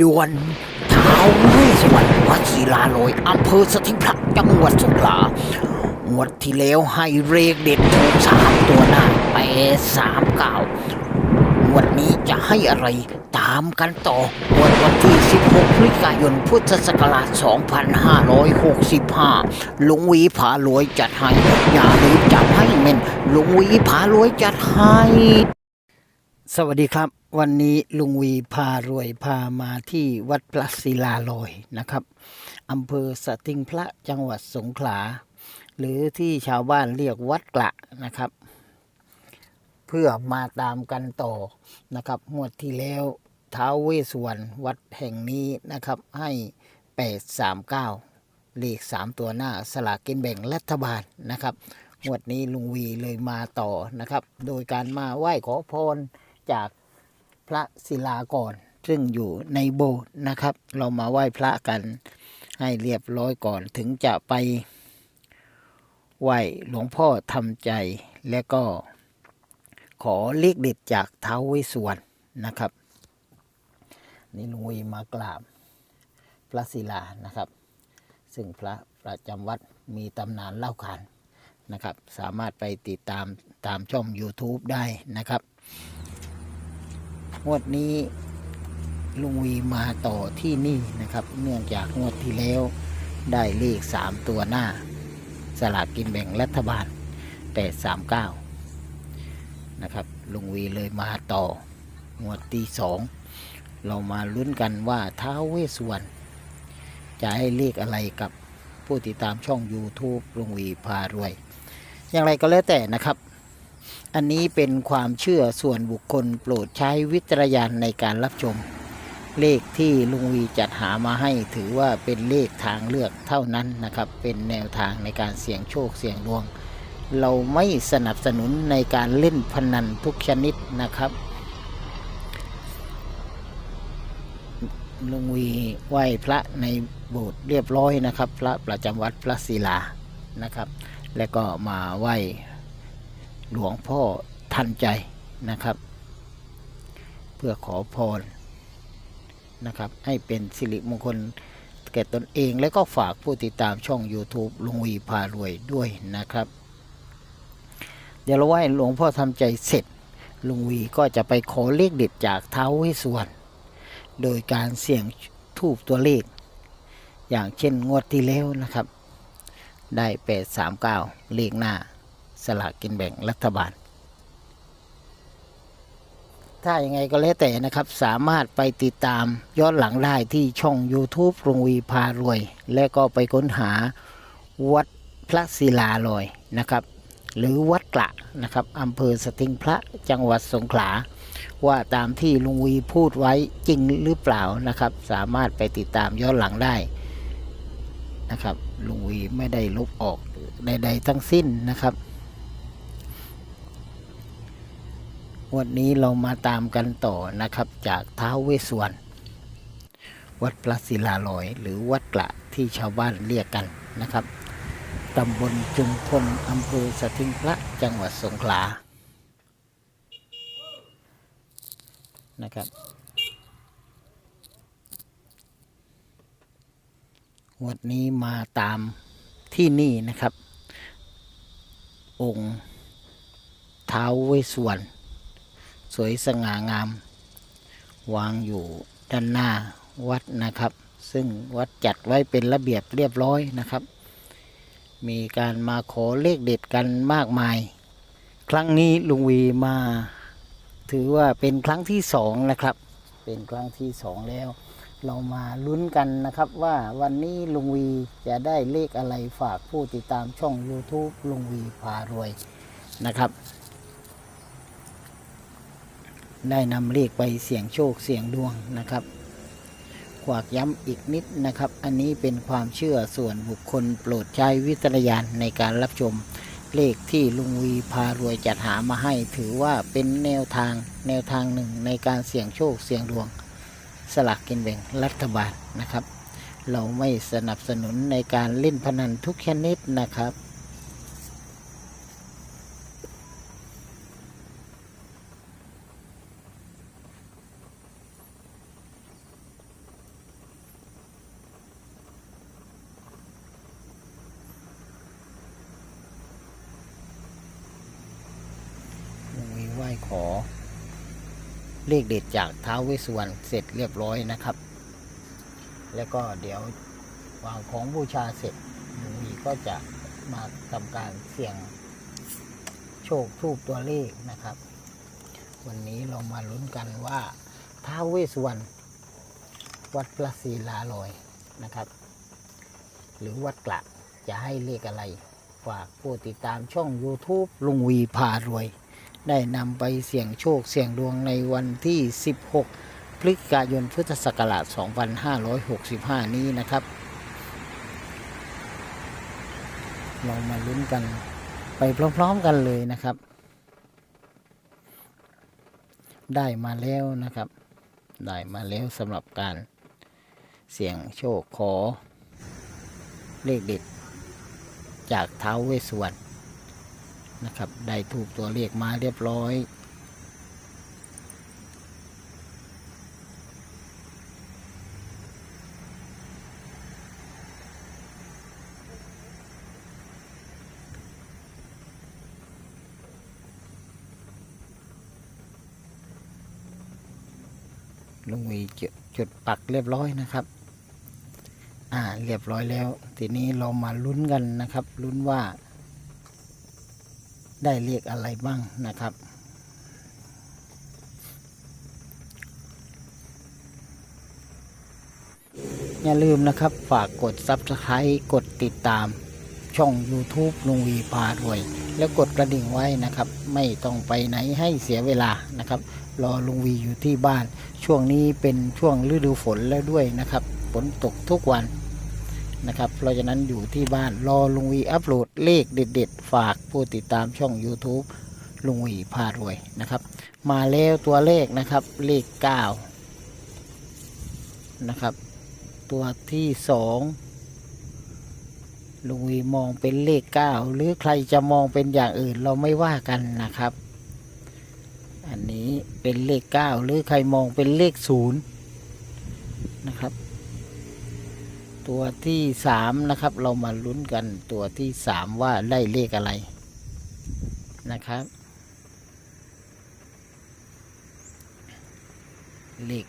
ด่วนท้าวเวสสวรรณวัดศิลาโลยอำเภอสถิงพระจังหวัดสงขลางวดที่แล้วให้เรกเด็ดถูกสามตัวหน้าไปสามเก้างวดนี้จะให้อะไรตามกันต่องวดวันที่ 16 พฤศจิกายน พุทธศักราช 2565 ลุงวีผารวยจัดให้ อย่าลืมจับให้เม่นลุงวีผารวยจัดให้ สวัสดีครับ วันนี้ลุงวีพารวยพามาที่วัดพระศิลาลอยนะครับอำเภอสติงพระจังหวัดสงขลา หรือที่ชาวบ้านเรียกวัดกระนะครับ เพื่อมาตามกันต่อนะครับงวดที่แล้วท้าวเวสสวรรณวัดแห่งนี้นะครับให้ 839 เลข 3 ตัวหน้าสลากกินแบ่งรัฐบาลนะครับงวดนี้ลุงวีเลยมาต่อนะครับ โดยการมาไหว้ขอพรจาก พระศิลาก่อน ซึ่งอยู่ในโบสถ์นะครับ เรามาไหว้พระกันให้เรียบร้อยก่อนถึงจะไปไหว้หลวงพ่อทำใจ และก็ขอเลขเด็ดจากเท้าวเวสสวรรณนะครับ นี่ลุงวีมากราบพระศิลานะครับ ซึ่งพระประจำวัดมีตำนานเล่าขานนะครับ สามารถไปติดตามตามช่อง YouTube ได้นะครับ งวดนี้ลุงวีมาต่อที่นี่นะครับ เนื่องจากงวดที่แล้วได้เลข3ตัวหน้า สลากกินแบ่งรัฐบาล839นะครับลุงวีเลยมาต่องวดที่สองเรามาลุ้นกันว่าท้าวเวสสวรรณจะให้เลขอะไรกับผู้ติดตามช่อง YouTube ลุงวีพารวย อย่างไรก็แล้วแต่นะครับ อันนี้เป็นความเชื่อส่วนบุคคลโปรดใช้วิจารณญาณในการรับชม เลขที่ลุงวีจัดหามาให้ถือว่าเป็นเลขทางเลือกเท่านั้นนะครับ เป็นแนวทางในการเสี่ยงโชคเสี่ยงดวง เราไม่สนับสนุนในการเล่นพนันทุกชนิดนะครับลุงวีไหว้พระในโบสถ์เรียบร้อยนะครับ พระประจำวัดพระศิลานะครับ และก็มาไหว้ หลวงพ่อทันใจนะครับ เพื่อขอพรนะครับ ให้เป็นสิริมงคลแก่ตนเองและก็ฝากผู้ติดตามช่อง YouTube ลุงวีพารวยด้วยนะครับ เดี๋ยวเราไหว้หลวงพ่อทำใจเสร็จลุงวีก็จะไปขอเลขเด็ดจากเท้าวเวสสวรรณโดยการเสี่ยงทูบตัวเลข อย่างเช่นงวดที่แล้วนะครับ ได้ 839 เลขหน้า สลากกินแบ่งรัฐบาล ถ้ายังไงก็แล้วแต่นะครับ สามารถไปติดตามย้อนหลังได้ที่ช่อง YouTube โรงวีพารวย และก็ไปค้นหาวัดพระศิลาลอยนะครับ หรือวัดกระนะครับอำเภอสติงพระจังหวัดสงขลา ว่าตามที่ลุงวีพูดไว้จริงหรือเปล่านะครับ สามารถไปติดตามย้อนหลังได้นะครับลุงวีไม่ได้ลบออกใดๆทั้งสิ้นนะครับ วันนี้เรามาตามกันต่อนะครับจากท้าวเวสวรรณวัดพระศิลาลอย หรือวัดกระที่ชาวบ้านเรียกกันนะครับตำบลจุมพลอำเภอสถิงพระจังหวัดสงขลานะครับ วันนี้มาตามที่นี่นะครับ องค์ท้าวเวสสวรรณ สวยสง่างาม วางอยู่ด้านหน้าวัดนะครับ ซึ่งวัดจัดไว้เป็นระเบียบเรียบร้อยนะครับ มีการมาขอเลขเด็ดกันมากมาย ครั้งนี้ลุงวีมา ถือว่าเป็นครั้งที่สองนะครับ เป็นครั้งที่สองแล้ว เรามาลุ้นกันนะครับว่าวันนี้ลุงวีจะได้เลขอะไรฝากผู้ติดตามช่อง YouTube ลุงวีพารวยนะครับ ได้นำเลขไปเสี่ยงโชคเสี่ยงดวงนะครับขวากย้ำอีกนิดนะครับ อันนี้เป็นความเชื่อส่วนบุคคลโปรดใช้วิจารณญาณในการรับชมเลขที่ลุงวีพารวยจัดหามาให้ถือว่าเป็นแนวทางแนวทางหนึ่งในการเสี่ยงโชคเสี่ยงดวง สลากกินแบ่งรัฐบาลนะครับ เราไม่สนับสนุนในการเล่นพนันทุกชนิดนะครับ ขอ เลขเด็ดจากท้าวเวสสุวรรณเสร็จเรียบร้อยนะครับ แล้วก็เดี๋ยววางของบูชาเสร็จลุงวีก็จะมาทำการเสี่ยงโชคทูบตัวเลขนะครับ วันนี้เรามาลุ้นกันว่าท้าวเวสสุวรรณวัดพระศรีลาลอยนะครับ หรือวัดกระจะให้เลขอะไร ฝากผู้ติดตามช่อง YouTube ลุงวีพารวย ได้นำไปเสี่ยงโชคเสี่ยงดวงในวันที่ 16 พฤศจิกายนพุทธศักราช 2565 นี้นะครับ เรามาลุ้นกันไปพร้อม ๆ กันเลยนะครับ ได้มาแล้วนะครับ ได้มาแล้วสำหรับการเสี่ยงโชคขอเลขเด็ดจากท้าวเวสสุวรรณ นะครับ ได้ถูกตัวเลขมาเรียบร้อยลุงวีจุดจุดปักเรียบร้อยนะครับ อ่า เรียบร้อยแล้ว ทีนี้เรามาลุ้นกันนะครับ ลุ้นว่า ได้เรียกอะไรบ้างนะครับ อย่าลืมนะครับฝากกด Subscribe กดติดตามช่อง YouTube ลุงวีพารวย แล้วกดกระดิ่งไว้นะครับ ไม่ต้องไปไหนให้เสียเวลานะครับ รอลุงวีอยู่ที่บ้าน ช่วงนี้เป็นช่วงฤดูฝนแล้วด้วยนะครับ ฝนตกทุกวัน นะครับ เพราะฉะนั้นอยู่ที่บ้านรอลุงวีอัปโหลดเลขเด็ด ๆ ฝากผู้ติดตามช่อง YouTube ลุงวีพารวยนะครับ มาแล้วตัวเลขนะครับเลข 9 นะครับ ตัวที่สองลุงวีมองเป็นเลข 9 หรือใครจะมองเป็นอย่างอื่นเราไม่ว่ากันนะครับ อันนี้เป็นเลข 9 หรือใครมองเป็นเลข 0 นะครับ ตัวที่3นะครับ เรามาลุ้นกันตัวที่3ว่าได้เลขอะไรนะครับ เลข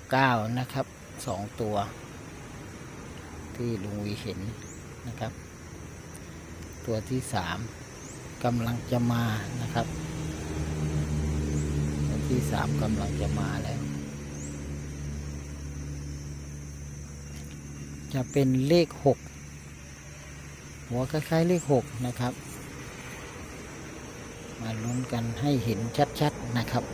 99นะครับสองตัว ที่ลุงวีเห็นนะครับ ตัวที่3กำลังจะมานะครับ ตัวที่สามกำลังจะมาแล้ว จะเป็นเลขหกหัวคล้ายๆเลขหกนะครับ มาลุ้นกันให้เห็นชัดๆนะครับ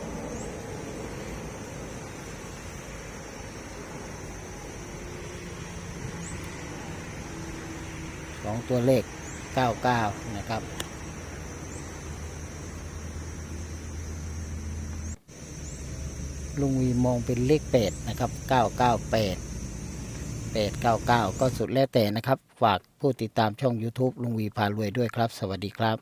สองตัวเลข 99 นะครับลุงวีมองเป็นเลข 8 นะครับ 998 899 ก็สุดแล้วแต่นะครับ ฝากผู้ติดตามช่อง YouTube ลุงวีพารวยด้วยครับ สวัสดีครับ